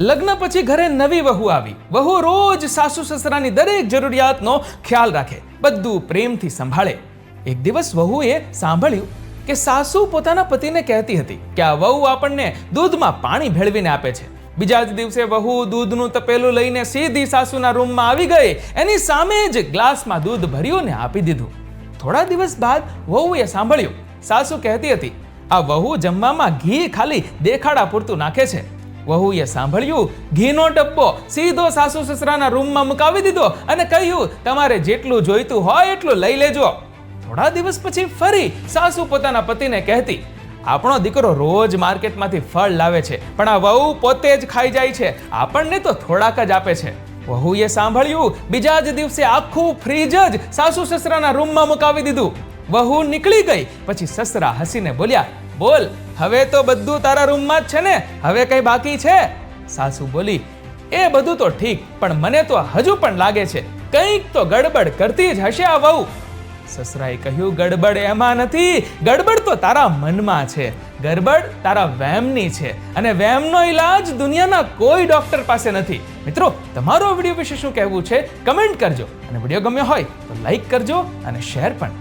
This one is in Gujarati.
લગ્ન પછી ઘરે નવી વહુ આવી. વહુ રોજ સાસુ સસરાની દરેક જરૂરિયાતનો ખ્યાલ રાખે, બધું પ્રેમથી સંભાળે. એક દિવસ વહુએ સાંભળ્યું કે સાસુ પોતાના પતિને કહેતી હતી કે આ વહુ આપણને દૂધમાં પાણી ભેળવીને આપે છે. બીજા જ દિવસે વહુ દૂધનું તપેલું લઈને સીધી સાસુના રૂમમાં આવી ગઈ. એની સામે જ ગ્લાસમાં દૂધ ભર્યું ને આપી દીધું. થોડા દિવસ બાદ વહુએ સાંભળ્યું. સાસુ કહેતી હતી, આ વહુ જમવામાં ઘી ખાલી દેખાડા પૂરતું નાખે છે. વહુએ સાંભળ્યું, ઘીનો ડબ્બો સીધો સાસુ સસરાના રૂમમાં મુકાવી દીધો અને કહ્યું, તમારે જેટલું જોઈતું હોય એટલું લઈ લેજો. થોડા દિવસ પછી ફરી સાસુ પોતાના પતિને કહેતી, આપણો દીકરો રોજ માર્કેટમાંથી ફળ લાવે છે, પણ આ વહુ પોતે જ ખાઈ જાય છે, આપણને તો થોડાક જ આપે છે. વહુએ સાંભળ્યું, બીજા જ દિવસે આખું ફ્રીજ જ સાસુ સસરાના રૂમમાં મુકાવી દીધું. વહુ નીકળી ગઈ, પછી સસરા હસીને બોલ્યા બોલ, હવે તો બધું તારા રૂમમાં જ છે ને? હવે કઈ બાકી છે? સાસુ બોલી, એ બધું તો ઠીક, પણ મને તો હજુ પણ લાગે છે, કંઈક તો ગડબડ કરતી જ હશે આ વહુ. સસરાએ કહ્યું, ગડબડ એમાં નથી, ગડબડ તો તારા મનમાં છે, ગડબડ તારા વહેમની છે, અને વહેમનો ઈલાજ દુનિયાના કોઈ ડોક્ટર પાસે નથી. મિત્રો, તમારો વીડિયો વિશે શું કહેવું છે, કમેન્ટ કરજો, અને વીડિયો ગમ્યો હોય તો લાઈક કરજો અને શેર પણ.